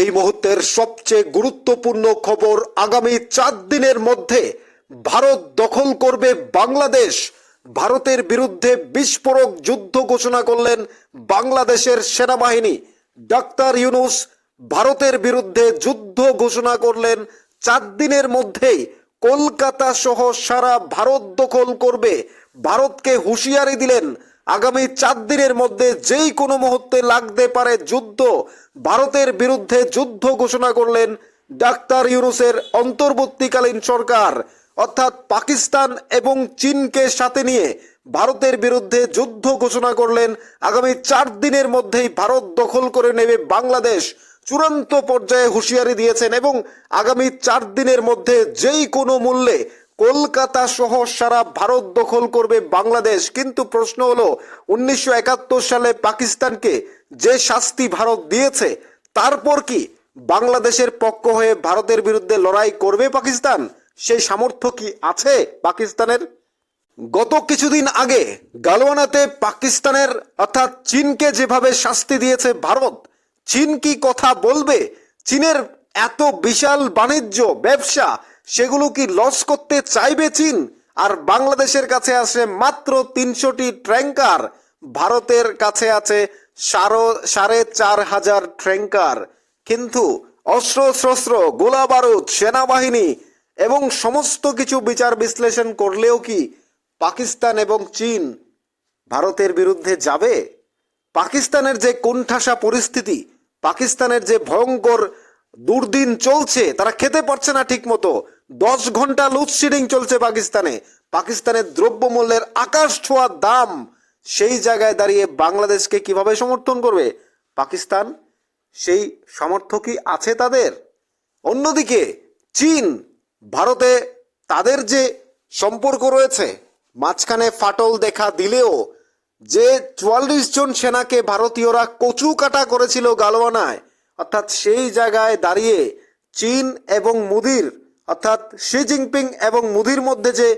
এই মুহূর্তের সবচেয়ে গুরুত্বপূর্ণ খবর আগামী চার দিনের মধ্যে ভারত দখল করবে বাংলাদেশ। ভারতের বিরুদ্ধে বিস্ফোরক যুদ্ধ ঘোষণা করলেন বাংলাদেশের সেনাবাহিনী। ডাক্তার ইউনুস, ভারতের বিরুদ্ধে যুদ্ধ ঘোষণা করলেন। চার দিনের মধ্যেই কলকাতা সহ সারা ভারত দখল করবে। ভারতকে হুঁশিয়ারি দিলেন আগামী চার দিনের মধ্যে যেই কোনো মুহূর্তে লাগতে পারে যুদ্ধ, ভারতের বিরুদ্ধে যুদ্ধ ঘোষণা করলেন ডাক্তার ইউনুসের অন্তর্বর্তীকালীন সরকার। অর্থাৎ পাকিস্তান এবং চীনকে সাথে নিয়ে ভারতের বিরুদ্ধে যুদ্ধ ঘোষণা করলেন। আগামী চার দিনের মধ্যেই ভারত দখল করে নেবে বাংলাদেশ। চূড়ান্ত পর্যায়ে হুঁশিয়ারি দিয়েছেন এবং আগামী চার দিনের মধ্যে যেই কোনো মূল্যে কলকাতা সহ সারা ভারত দখল করবে বাংলাদেশ। কিন্তু প্রশ্ন হলো, উনিশশো একাত্তর সালে পাকিস্তানকে যে শাস্তি ভারত দিয়েছে, তারপর কি বাংলাদেশের পক্ষ হয়ে ভারতের বিরুদ্ধে লড়াই করবে পাকিস্তান? সেই সামর্থ্য কি আছে পাকিস্তানের? গত কিছুদিন আগে গালওয়ানাতে পাকিস্তানের, অর্থাৎ চীনকে যেভাবে শাস্তি দিয়েছে ভারত, চীন কি কথা বলবে? চীনের এত বিশাল বাণিজ্য, ব্যবসা সেগুলো কি লস করতে চাইবে চীন? আর বাংলাদেশের কাছে আছে মাত্র তিনশোটি ট্র্যাঙ্কার ভারতের কাছে আছে সারো, সাড়ে চার হাজার ট্র্যাঙ্কার কিন্তু অস্ত্র শস্ত্র গোলা বারুদ, সেনাবাহিনী এবং সমস্ত কিছু বিচার বিশ্লেষণ করলেও কি পাকিস্তান এবং চীন ভারতের বিরুদ্ধে যাবে? পাকিস্তানের যে কোণঠাসা পরিস্থিতি, পাকিস্তানের যে ভয়ঙ্কর দুর্দিন চলছে, তারা খেতে পারছে না ঠিক মতো দশ ঘণ্টা লোডশেডিং চলছে পাকিস্তানে। পাকিস্তানের দ্রব্যমূল্যের আকাশ ছোঁয়ার দাম, সেই জায়গায় দাঁড়িয়ে বাংলাদেশকে কীভাবে সমর্থন করবে? পাকিস্তান, সেই সামর্থ্য কি আছে তাদের? অন্যদিকে, চীন, ভারতে তাদের যে সম্পর্ক রয়েছে, মাঝখানে ফাটল দেখা দিলেও যে চুয়াল্লিশ জন সেনাকে ভারতীয়রা কচু কাটা করেছিল গালওয়ানায়, অর্থাৎ সেই জায়গায় দাঁড়িয়ে চীন এবং মুদির অর্থাৎ শি জিনপিং এবং মুদির মধ্যে যে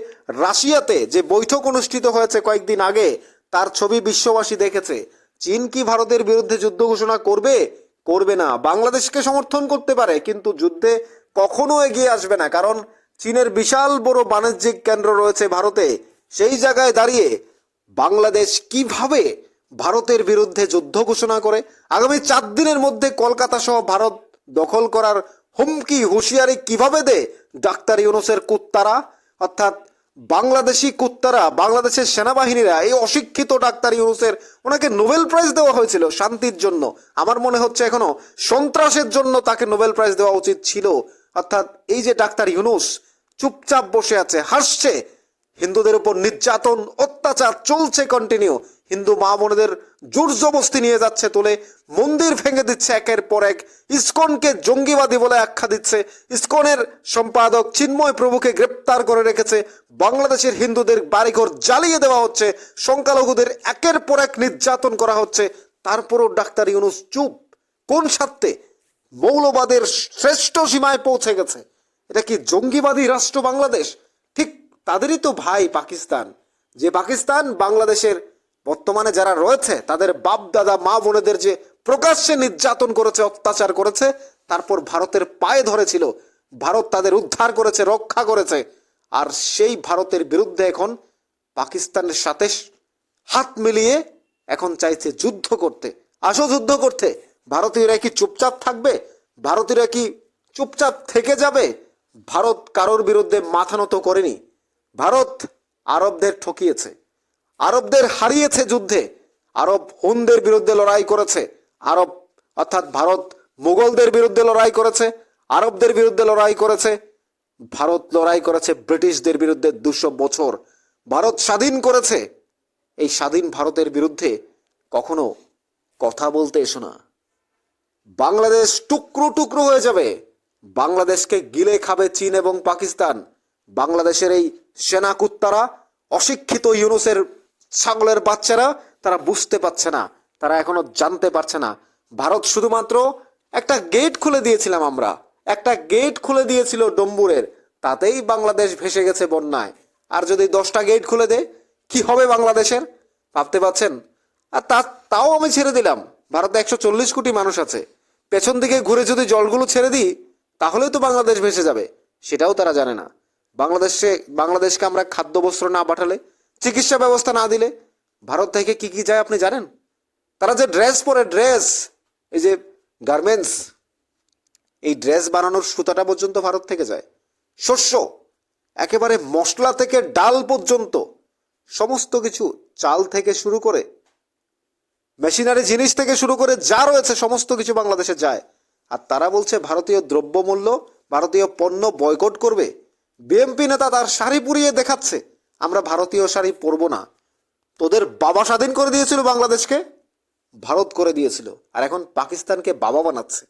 রাশিয়াতে যে বৈঠক অনুষ্ঠিত হয়েছে কয়েকদিন আগে, তার ছবি বিশ্ববাসী দেখেছে। চীন কি ভারতের বিরুদ্ধে যুদ্ধ ঘোষণা করবে? করবে না। বাংলাদেশকে সমর্থন করতে পারে, কিন্তু যুদ্ধে কখনো এগিয়ে আসবে না, কারণ চীনের বিশাল বড় বাণিজ্যিক কেন্দ্র রয়েছে ভারতে। সেই জায়গায় দাঁড়িয়ে বাংলাদেশ কীভাবে ভারতের বিরুদ্ধে যুদ্ধ ঘোষণা করে? আগামী চার দিনের মধ্যে কলকাতা সহ ভারত দখল করার হুমকি, হুঁশিয়ারি কীভাবে দেয়? ডাক্তার ইউনুসের কুত্তারা, অর্থাৎ বাংলাদেশি কুত্তারা, বাংলাদেশের সেনাবাহিনীরা এই অশিক্ষিত ডাক্তার ইউনুসের ওনাকে নোবেল প্রাইজ দেওয়া হয়েছিল শান্তির জন্য। আমার মনে হচ্ছে এখনও সন্ত্রাসের জন্য তাকে নোবেল প্রাইজ দেওয়া উচিত ছিল। অর্থাৎ এই যে ডাক্তার ইউনুস চুপচাপ বসে আছে, হাসছে হিন্দুদের উপর নির্যাতন, অত্যাচার চলছে কন্টিনিউ হিন্দু মা বোনেদের জোর জবস্তি নিয়ে যাচ্ছে, তোলে মন্দির ভেঙে দিচ্ছে একের পর এক। ইসকনকে জঙ্গিবাদী বলে আখ্যা দিচ্ছে। ইসকনের সম্পাদক চিন্ময় প্রভুকে গ্রেপ্তার করে রেখেছে। বাংলাদেশের হিন্দুদের বাড়িঘর জ্বালিয়ে দেওয়া হচ্ছে। সংখ্যালঘুদের একের পর এক নির্যাতন করা হচ্ছে। তারপরও ডাক্তার ইউনুস চুপ। কোন স্বার্থে? মৌলবাদের শ্রেষ্ঠ সীমায় পৌঁছে গেছে। এটা কি জঙ্গিবাদী রাষ্ট্র বাংলাদেশ? ঠিক তাদেরই তো ভাই পাকিস্তান। যে পাকিস্তান বাংলাদেশের বর্তমানে যারা রয়েছে, তাদের বাপ দাদা মা বোনেদের যে প্রকাশ্যে নির্যাতন করেছে, অত্যাচার করেছে, তারপর ভারতের পায়ে ধরেছিল। ভারত তাদের উদ্ধার করেছে, রক্ষা করেছে। আর সেই ভারতের বিরুদ্ধে এখন পাকিস্তানের সাথে হাত মিলিয়ে এখন চাইছে যুদ্ধ করতে। আসো যুদ্ধ করতে। ভারতীয়রা কি চুপচাপ থাকবে? ভারতীয়রা কি চুপচাপ থেকে যাবে? ভারত কারোর বিরুদ্ধে মাথা নত করেনি। ভারত আরবদের ঠকিয়েছে, আরবদের হারিয়েছে যুদ্ধে, আরব হুনদের বিরুদ্ধে লড়াই করেছে, আরব অর্থাৎ ভারত মুঘলদের বিরুদ্ধে লড়াই করেছে, আরবদের বিরুদ্ধে লড়াই করেছে, ভারত লড়াই করেছে ব্রিটিশদের বিরুদ্ধে দুশো বছর। ভারত স্বাধীন করেছে। এই স্বাধীন ভারতের বিরুদ্ধে কখনো কথা বলতে এসো না। বাংলাদেশ টুকরো টুকরো হয়ে যাবে। বাংলাদেশকে গিলে খাবে চীন এবং পাকিস্তান। বাংলাদেশের এই সেনা কুত্তারা অশিক্ষিত ইউনুসের ছাগলের বাচ্চারা, তারা বুঝতে পারছে না, তারা এখনও জানতে পারছে না। ভারত শুধুমাত্র একটা গেট খুলে দিয়েছিলাম আমরা, একটা গেট খুলে দিয়েছিল ডম্বুরের, তাতেই বাংলাদেশ ভেসে গেছে বন্যায়। আর যদি দশটা গেট খুলে দেয়, কি হবে বাংলাদেশের? ভাবতে পারছেন? আর তা তাও আমি ছেড়ে দিলাম, ভারতে একশো চল্লিশ কোটি মানুষ আছে। পেছন দিকে ঘুরে যদি জলগুলো ছেড়ে দিই, তাহলেই তো বাংলাদেশ ভেসে যাবে, সেটাও তারা জানে না। বাংলাদেশে, বাংলাদেশকে আমরা খাদ্য বস্ত্র না পাঠালে, চিকিৎসা ব্যবস্থা না দিলে ভারত থেকে কি কি যায় আপনি জানেন? তারা যে ড্রেস পরে, ড্রেস, এই যে গার্মেন্টস, এই ড্রেস বানানোর সুতাটা পর্যন্ত ভারত থেকে যায়। শস্য, একেবারে মশলা থেকে ডাল পর্যন্ত, সমস্ত কিছু চাল থেকে শুরু করে, মেশিনারি জিনিস থেকে শুরু করে যা রয়েছে, সমস্ত কিছু বাংলাদেশে যায়। আর তারা বলছে, ভারতীয় দ্রব্যমূল্য, ভারতীয় পণ্য বয়কট করবে বিএমপি নেতা তার শাড়ি পুড়িয়ে দেখাচ্ছে। আমরা ভারতীয় শাড়ি পরবো না। তোদের বাবা স্বাধীন করে দিয়েছিল বাংলাদেশকে, ভারত করে দিয়েছিল। আর এখন পাকিস্তানকে বাবা বানাচ্ছে,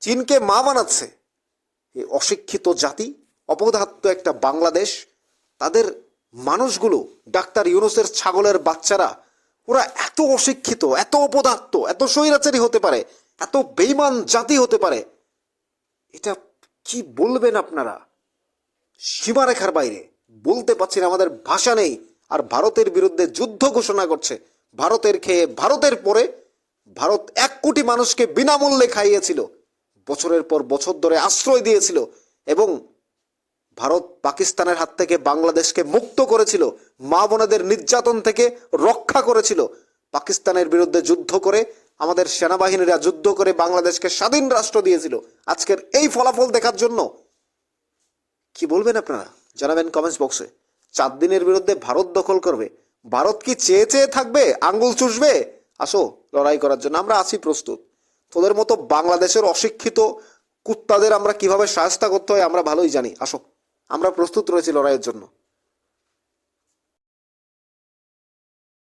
চীনকে মা বানাচ্ছে। এই অশিক্ষিত জাতি, অপদার্থ একটা বাংলাদেশ, তাদের মানুষগুলো, ডাক্তার ইউনুসের ছাগলের বাচ্চারা, ওরা এত অশিক্ষিত, এত অপদার্থ, এত স্বৈরাচারী হতে পারে, এত বেইমান জাতি হতে পারে। এটা কি বলবেন আপনারা? সীমারেখার বাইরে। বলতে পারছি না, আমাদের ভাষা নেই। আর ভারতের বিরুদ্ধে যুদ্ধ ঘোষণা করছে। ভারতের খেয়ে ভারতের পরে ভারত এক কোটি মানুষকে বিনামূল্যে খাইয়েছিল। বছরের পর বছর ধরে আশ্রয় দিয়েছিল এবং ভারত পাকিস্তানের হাত থেকে বাংলাদেশকে মুক্ত করেছিল, মা বোনেদের নির্যাতন থেকে রক্ষা করেছিল। পাকিস্তানের বিরুদ্ধে যুদ্ধ করে আমাদের সেনাবাহিনীরা যুদ্ধ করে বাংলাদেশকে স্বাধীন রাষ্ট্র দিয়েছিল। আজকের এই ফলাফল দেখার জন্য কি বলবেন আপনারা? জানাবেন কমেন্টস বক্সে চার দিনের বিরুদ্ধে ভারত দখল করবে। ভারত কি চেয়ে চেয়ে থাকবে? আঙ্গুল চুষবে? আসো, লড়াই করার জন্য। আমরা আছি প্রস্তুত। তোদের মতো বাংলাদেশের অশিক্ষিত কুত্তাদের আমরা কীভাবে সাহায্য করতে হয় আমরা ভালোই জানি। আসো, আমরা প্রস্তুত রয়েছি লড়াইয়ের জন্য।